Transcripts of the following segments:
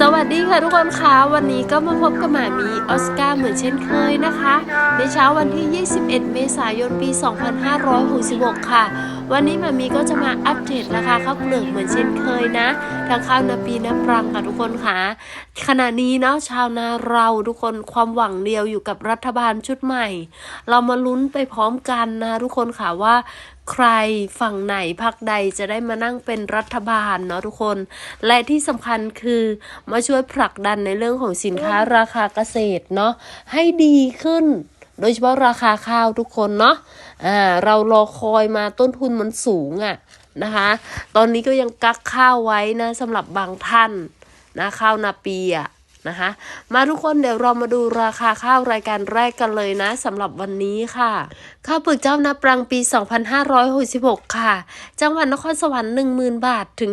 สวัสดีค่ะทุกคนคะวันนี้ก็มาพบกับหมามีออสการ์เหมือนเช่นเคยนะคะ ในเช้าวันที่ 21 เมษายนปี 2566 ค่ะ วันนี้หมามีก็จะมาอัปเดตราคาข้าวเปลือกเหมือนเช่นเคยนะทางข้าวนาปีนาปรังค่ะทุกคนค่ะขณะนี้เนาะชาวนาเราทุกคนความหวังเดียวอยู่กับรัฐบาลชุดใหม่ เรามาลุ้นไปพร้อมกันนะทุกคนค่ะว่า ใครฝั่งไหนพักใดจะได้มานั่งเป็นรัฐบาลเนาะทุกคน และที่สำคัญคือมาช่วยผลักดันในเรื่องของสินค้าราคาเกษตรเนาะให้ดีขึ้น โดยเฉพาะราคาข้าวทุกคนเนาะอ่าเรารอคอยมาต้นทุนมันสูงอะ่ะนะคะ ตอนนี้ก็ยังกักข้าวไว้นะสำหรับบางท่านนะข้าวนาปีอะ่ะ นะคะ มาทุกคนเดี๋ยวเรามาดูราคาข้าวรายการแรกกันเลยนะสำหรับวันนี้ค่ะ ข้าวเปลือกเจ้านาปรังปี 2566 ค่ะ จังหวัดนครสวรรค์ 10,000 บาทถึง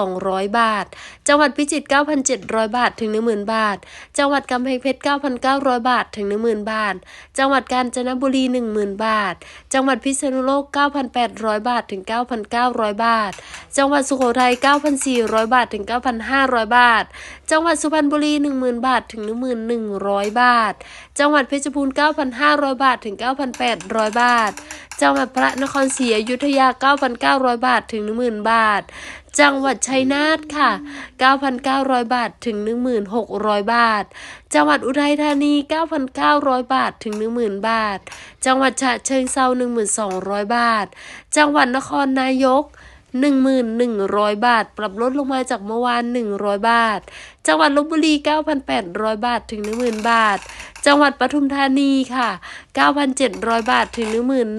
1200 บาท จังหวัดพิจิตร 9,700 บาทถึง 10,000 บาท จังหวัดกำแพงเพชร 9,900 บาทถึง 10,000 บาท จังหวัดกาญจนบุรี 10,000 บาท จังหวัดพิษณุโลก 9,800 บาทถึง 9,900 บาท จังหวัดสุโขทัย 9,400 บาทถึง 9,500 บาท จังหวัดสุพรรณบุรี10,000 บาทถึง11,100 บาท จังหวัดเพชรบูรณ์9,500 บาทถึง 9,800 บาท จังหวัดพระนครศรีอยุธยา 9,900 บาทถึง 10,000 บาท จังหวัดชัยนาทค่ะ 9,900 บาทถึง 1,600 บาท จังหวัดอุทัยธานี 9,900 บาทถึง 10,000 บาท จังหวัดฉะเชิงเซา 1,200 บาท จังหวัดนครนายก 1,100 บาท ปรับลดลงมาจากเมื่อวาน 100 บาท จังหวัดลบบุรี 9,800 บาทถึง 10,000 บาท จังหวัดปทุมธานีค่ะ 9,700 บาทถึง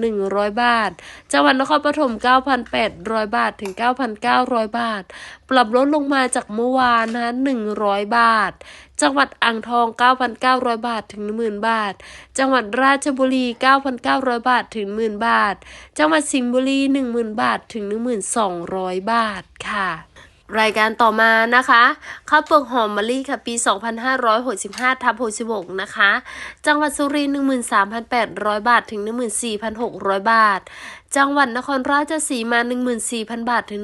11,100 บาท จังหวัดนครปฐม 9,800 บาทถึง 9,900 บาท ปรับลดลงมาจากเมื่อวานนะ100 บาทจังหวัดอ่างทอง 9,900 บาทถึง 10,000 บาท จังหวัดราชบุรี 9,900 บาทถึง 10,000 บาท จังหวัดสิงห์บุรี 10,000 บาทถึง 1,200 บาทค่ะรายการต่อมานะคะข้าวเปลือกหอมมะลิค่ะปี 2565ทับ66นะคะ จังหวัดสุรินทร์13,800 บาทถึง 14,600 บาท จังหวัดนครราชสีมา 14,000 บาท ถึง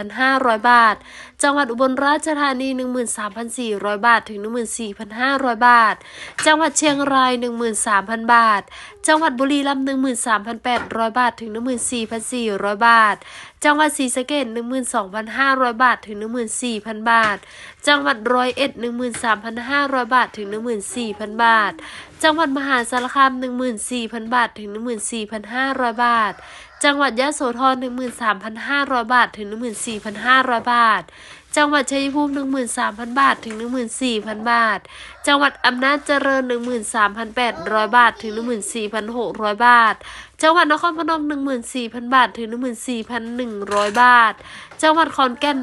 14,500 บาท จังหวัดอุบลราชธานี 13,400 บาท ถึง 14,500 บาท จังหวัดเชียงราย 13,000 บาท จังหวัดบุรีรัมย์13,800 บาท ถึง 14,400 บาท จังหวัดศรีสะเกษ12,500 บาท ถึง 14,000 บาท จังหวัดร้อยเอ็ด13,500 บาท ถึง 14,000 บาท จังหวัดมหาสารคาม 14,000 บาท ถึง 14,500 บาท จังหวัดยะโสธร 13,500 บาท ถึง 14,500 บาท จังหวัดชัยภูมิ 13,000 บาท ถึง 14,000 บาทจังหวัดอำนาจเจริญ 13,800 บาท ถึง 14,600 บาท จังหวัดนครพนม 14,000 บาท ถึง 14,100 บาท จังหวัดขอนแก่น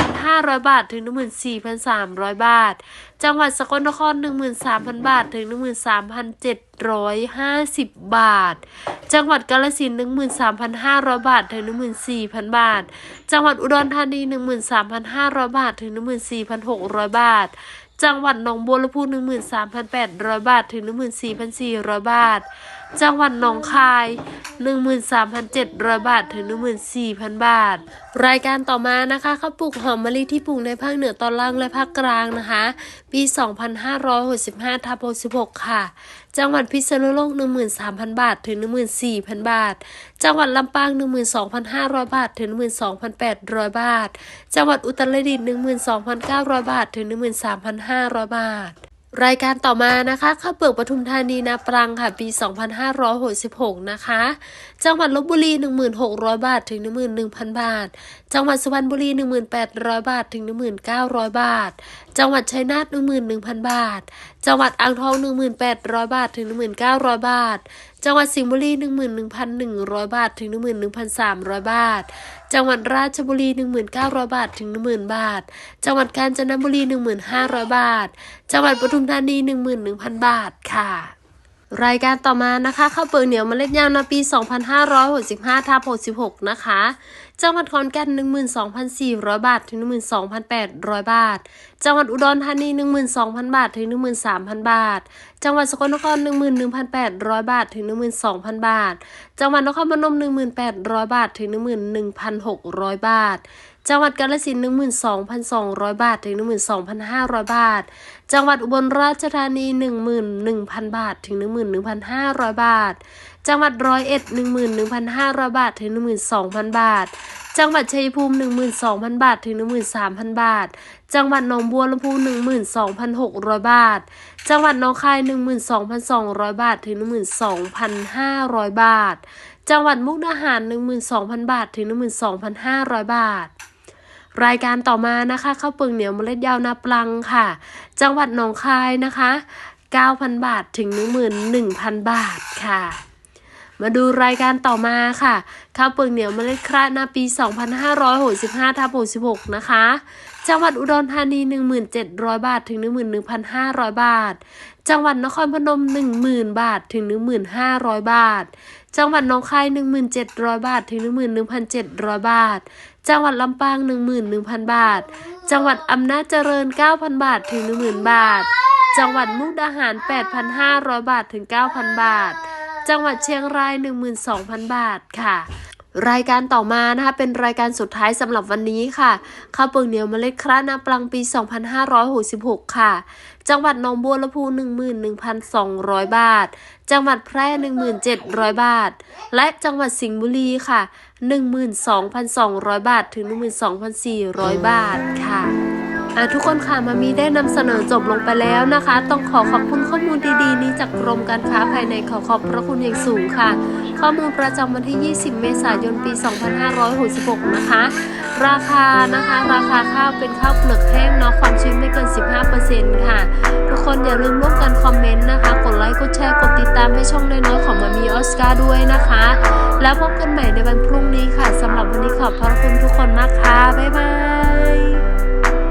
13,500 บาท ถึง 14,300 บาท จังหวัดสกลนคร 13,000 บาท ถึง 13,750 บาท จังหวัดกาฬสินธุ์13,500 บาท ถึง 14,000 บาท จังหวัดอุดรธานี 13,500 บาท ถึง 14,600 บาท จังหวัดหนองบัวลำพู 13,800 บาท ถึง 14,400 บาทจังหวัดหนองคาย 13,700 บาท ถึง 14,000 บาท รายการต่อมานะคะข้าวปลูกหอมมะลิที่ปลูกในภาคเหนือตอนล่างและภาคกลางนะคะ ปี 2565ทับ66ค่ะ จังหวัดพิษณุโลก 13,000 บาท ถึง 14,000 บาท จังหวัดลำปาง 12,500 บาท ถึง 12,800 บาท จังหวัดอุตรดิตถ์12,900 บาท ถึง 13,500 บาท รายการต่อมานะคะข้าวเปลือกปทุมธานีนาปรังค่ะ ปี 2566 นะคะ จังหวัดลบบุรี 1,600 บาท ถึง 11,000 บาท จังหวัดสุพรรณบุรี 1,800 บาท ถึง 1,900 บาท จังหวัดชัยนาท11,000 บาท จังหวัดอ่างทอง 1,800 บาท ถึง 1,900 บาท จังหวัดสิงห์บุรี 11,100 บาท ถึง 11,300 บาท จังหวัดราชบุรี 1,900 บาท ถึง 10,000 บาท จังหวัดกาญจนบุรี 1,500 บาท จังหวัดปทุมธานี 11,000 บาทค่ะ รายการต่อมานะคะข้าวเปลือกเหนียวมเมล็ดยาวนาปี 2565ทับ66 นะคะ จังหวัดขอนแก่น 12,400 บาท ถึง 12,800 บาท จังหวัดอุดรธานี 12,000 บาท ถึง 13,000 บาท จังหวัดสกลนคร 11,800 บาท ถึง 12,000 บาท จังหวัดนครพนม 1,800 บาท ถึง 11,600 บาท จังหวัดกาฬสินธุ์12,200 บาท ถึง 12,500 บาท จังหวัดอุบลราชธานี 11,000 บาท ถึง 11,500 บาท จังหวัดร้อยเอ็ด11,500 บาท ถึง 12,000 บาท จังหวัดชัยภูมิ 12,000 บาท ถึง 13,000 บาท จังหวัดหนองบัวลำพู 12,600 บาท จังหวัดหนองคาย 12,200 บาท ถึง 12,500 บาท จังหวัดมุกดาหาร 12,000 บาท ถึง 12,500 บาท รายการต่อมานะคะข้าวเปลือกเหนียวเมล็ดยาวนาปลังค่ะ จังหวัดหนองคายนะคะ 9,000 บาทถึง 11,000 บาทค่ะ มาดูรายการต่อมาค่ะข้าวเปลือกเหนียวเมล็ดคระนาปี 2565ทับ66นะคะ จังหวัดอุดรธานี 1,700 บาทถึง 11,500 บาท จังหวัดนครพนม 10,000 บาทถึง 1,500 บาท จังหวัดหนองคาย 1,700 บาท ถึง 11,700 บาท จังหวัดลำปาง 11,000 บาท จังหวัดอำนาจเจริญ 9,000 บาท ถึง 10,000 บาท จังหวัดมุกดาหาร 8,500 บาท ถึง 9,000 บาท จังหวัดเชียงราย 12,000 บาทค่ะ รายการต่อมานะคะเป็นรายการสุดท้ายสำหรับวันนี้ค่ะ ข้าวเปลือกเหนียวเมล็ดครานาปลังปี 2566 ค่ะ จังหวัดหนองบัวลำพู 11,200 บาท จังหวัดแพร่ 1,700 บาท และจังหวัดสิงห์บุรีค่ะ 12,200 บาท ถึง 12,400 บาทค่ะ อะทุกคนค่ะมามีได้นำเสนอจบลงไปแล้วนะคะ ต้องขอขอบคุณข้อมูลดีๆ นี้จากกรมการค้าภายในขอขอบพระคุณอย่างสูงค่ะ ข้อมูลประจำวันที่ 20 เมษายนปี 2566 นะคะ ราคานะคะ ราคาข้าวเป็นข้าวเปลือกแห้งเนาะความชื้นไม่เกิน 15%ค่ะ ทุกคนอย่าลืมร่วมกันคอมเมนต์นะคะ กดไลค์กดแชร์กดติดตามให้ช่องน้อยๆของมามีออสการ์ด้วยนะคะ แล้วพบกันใหม่ในวันพรุ่งนี้ค่ะสำหรับวันนี้ขอบพระคุณทุกคนมากค่ะบ๊ายบาย